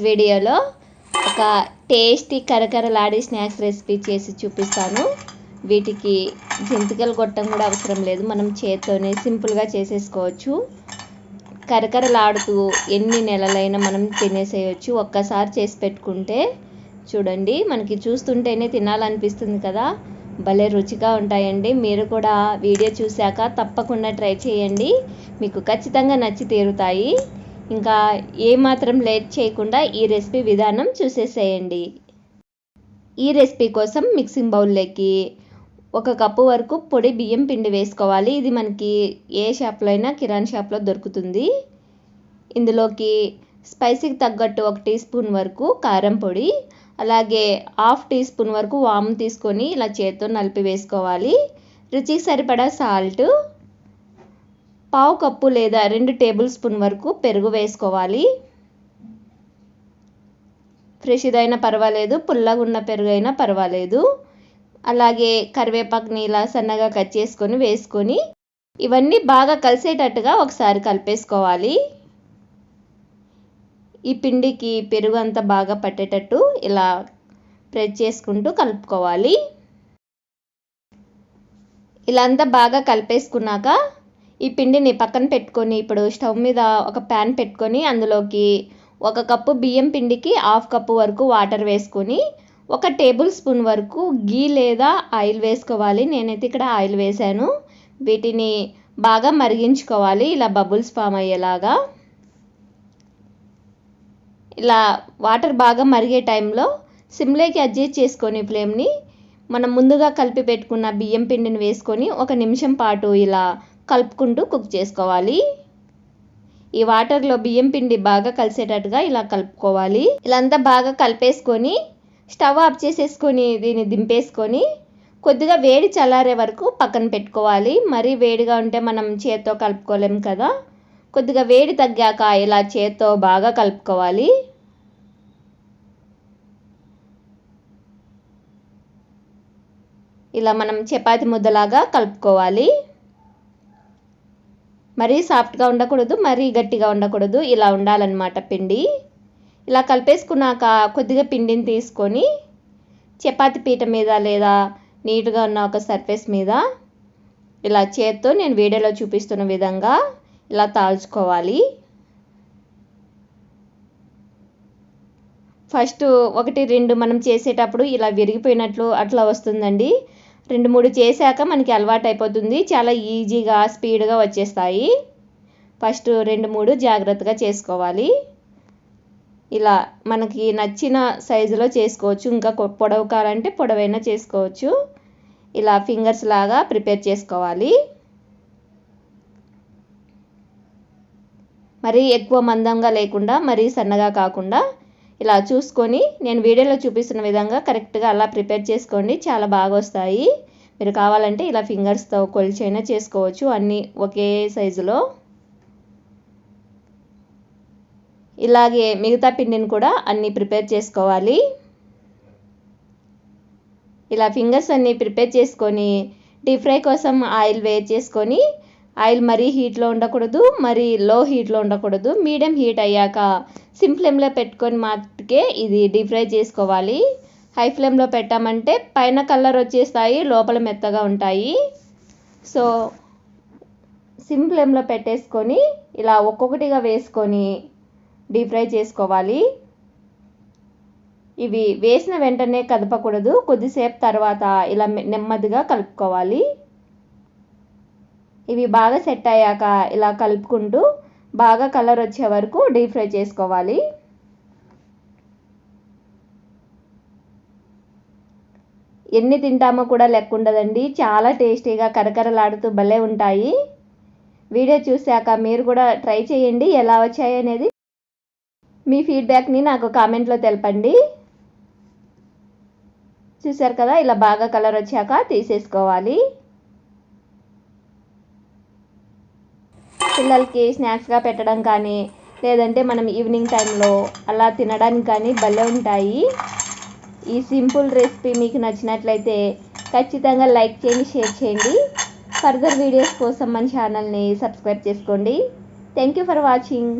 వీడియోలో ఒక టేస్టీ కరకరలాడే స్నాక్స్ రెసిపీ చేసి చూపిస్తాను. వీటికి జంతికలు కొట్టడం కూడా అవసరం లేదు. మనం చేత్తోనే సింపుల్గా చేసేసుకోవచ్చు. కరకరలాడుతూ ఎన్ని నెలలైనా మనం తినేసేయచ్చు. ఒక్కసారి చేసి పెట్టుకుంటే చూడండి మనకి చూస్తుంటేనే తినాలనిపిస్తుంది కదా. భలే రుచిగా ఉంటాయండి. మీరు కూడా వీడియో చూశాక తప్పకుండా ట్రై చేయండి. మీకు ఖచ్చితంగా నచ్చి తీరుతాయి. ఇంకా ఏమాత్రం లేట్ చేయకుండా ఈ రెసిపీ విధానం చూసేసేయండి. ఈ రెసిపీ కోసం మిక్సింగ్ బౌల్లోకి ఒక కప్పు వరకు పొడి బియ్యం పిండి వేసుకోవాలి. ఇది మనకి ఏ షాప్లో అయినా కిరాణా షాప్లో దొరుకుతుంది. ఇందులోకి స్పైసీకి తగ్గట్టు ఒక టీ స్పూన్ వరకు కారం పొడి అలాగే హాఫ్ టీ స్పూన్ వరకు వాము తీసుకొని ఇలా చేత్తో నలిపి వేసుకోవాలి. రుచికి సరిపడా సాల్ట్ పావు కప్పు లేదా రెండు టేబుల్ స్పూన్ వరకు పెరుగు వేసుకోవాలి. ఫ్రెష్ ఇదైనా పర్వాలేదు పుల్లగా ఉన్న పెరుగు అయినా పర్వాలేదు. అలాగే కరివేపాకుని ఇలా సన్నగా కట్ చేసుకొని వేసుకొని ఇవన్నీ బాగా కలిసేటట్టుగా ఒకసారి కలిపేసుకోవాలి. ఈ పిండికి పెరుగు అంతా బాగా పట్టేటట్టు ఇలా ప్రెస్ చేసుకుంటూ కలుపుకోవాలి. ఇలా అంతా బాగా కలిపేసుకున్నాక ఈ పిండిని పక్కన పెట్టుకొని ఇప్పుడు స్టవ్ మీద ఒక ప్యాన్ పెట్టుకొని అందులోకి ఒక కప్పు బియ్యం పిండికి హాఫ్ కప్పు వరకు వాటర్ వేసుకొని ఒక టేబుల్ స్పూన్ వరకు గీ లేదా ఆయిల్ వేసుకోవాలి. నేనైతే ఇక్కడ ఆయిల్ వేసాను వీటిని బాగా మరిగించుకోవాలి. ఇలా బబుల్స్ ఫామ్ అయ్యేలాగా. ఇలా వాటర్ బాగా మరిగే టైంలో సిమ్లోకి అడ్జస్ట్ చేసుకొని ఫ్లేమ్ని మనం ముందుగా కలిపి పెట్టుకున్న బియ్యం పిండిని వేసుకొని ఒక నిమిషం పాటు ఇలా కలుపుకుంటూ కుక్ చేసుకోవాలి. ఈ వాటర్లో బియ్యం పిండి బాగా కలిసేటట్టుగా ఇలా కలుపుకోవాలి. ఇలా అంతా బాగా కలిపేసుకొని స్టవ్ ఆఫ్ చేసేసుకొని దీన్ని దింపేసుకొని కొద్దిగా వేడి చల్లారే వరకు పక్కన పెట్టుకోవాలి. మరీ వేడిగా ఉంటే మనం చేత్తో కలుపుకోలేం కదా. కొద్దిగా వేడి తగ్గాక ఇలా చేత్తో బాగా కలుపుకోవాలి. ఇలా మనం చపాతి ముద్దలాగా కలుపుకోవాలి. మరీ సాఫ్ట్గా ఉండకూడదు మరీ గట్టిగా ఉండకూడదు. ఇలా ఉండాలన్నమాట పిండి. ఇలా కలిపేసుకున్నాక కొద్దిగా పిండిని తీసుకొని చపాతి పీట మీద లేదా నీట్గా ఉన్న ఒక సర్ఫేస్ మీద ఇలా చేత్తో నేను వీడియోలో చూపిస్తున్న విధంగా ఇలా తాల్చుకోవాలి. ఫస్ట్ ఒకటి రెండు మనం చేసేటప్పుడు ఇలా విరిగిపోయినట్లు అట్లా వస్తుందండి. రెండు మూడు చేశాక మనకి అలవాటు అయిపోతుంది. చాలా ఈజీగా స్పీడ్గా వచ్చేస్తాయి. ఫస్ట్ రెండు మూడు జాగ్రత్తగా చేసుకోవాలి. ఇలా మనకి నచ్చిన సైజులో చేసుకోవచ్చు. ఇంకా పొడవు కావాలంటే పొడవైనా చేసుకోవచ్చు. ఇలా ఫింగర్స్ లాగా ప్రిపేర్ చేసుకోవాలి. మరీ ఎక్కువ మందంగా లేకుండా మరీ సన్నగా కాకుండా ఇలా చూసుకొని నేను వీడియోలో చూపిస్తున్న విధంగా కరెక్ట్గా అలా ప్రిపేర్ చేసుకోండి. చాలా బాగా వస్తాయి. మీరు కావాలంటే ఇలా ఫింగర్స్తో కొలిచైనా చేసుకోవచ్చు. అన్నీ ఒకే సైజులో. ఇలాగే మిగతా పిండిని కూడా అన్నీ ప్రిపేర్ చేసుకోవాలి. ఇలా ఫింగర్స్ అన్నీ ప్రిపేర్ చేసుకొని డీప్ ఫ్రై కోసం ఆయిల్ వేర్ చేసుకొని ఆయిల్ మరీ హీట్లో ఉండకూడదు మరీ లో హీట్లో ఉండకూడదు మీడియం హీట్ అయ్యాక సిమ్ ఫ్లేమ్లో పెట్టుకొని మాత్రకే ఇది డీప్ ఫ్రై చేసుకోవాలి. హై ఫ్లేమ్లో పెట్టామంటే పైన కలర్ వచ్చేస్తాయి లోపల మెత్తగా ఉంటాయి. సో సిమ్ ఫ్లేమ్లో పెట్టేసుకొని ఇలా ఒక్కొక్కటిగా వేసుకొని డీప్ ఫ్రై చేసుకోవాలి. ఇవి వేసిన వెంటనే కదపకూడదు కొద్దిసేపు తర్వాత ఇలా నెమ్మదిగా కలుపుకోవాలి. ఇవి బాగా సెట్ అయ్యాక ఇలా కలుపుకుంటూ బాగా కలర్ వచ్చే వరకు డీప్ ఫ్రై చేసుకోవాలి. ఎన్ని తింటామో కూడా లెక్క ఉండదండి. చాలా టేస్టీగా కరకరలాడుతూ భలే ఉంటాయి. వీడియో చూశాక మీరు కూడా ట్రై చేయండి. ఎలా వచ్చాయి అనేది మీ ఫీడ్బ్యాక్ని నాకు కామెంట్లో తెలపండి. చూసారు కదా ఇలా బాగా కలర్ వచ్చాక తీసేసుకోవాలి. పిల్లలకి స్నాక్స్గా పెట్టడం కానీ లేదంటే మనం ఈవినింగ్ టైంలో అలా తినడానికి కానీ భలే ఉంటాయి. ఈ సింపుల్ రెసిపీ మీకు నచ్చినట్లయితే ఖచ్చితంగా లైక్ చేయండి షేర్ చేయండి. ఫర్దర్ వీడియోస్ కోసం మన ఛానల్ని సబ్స్క్రైబ్ చేసుకోండి. Thank you for watching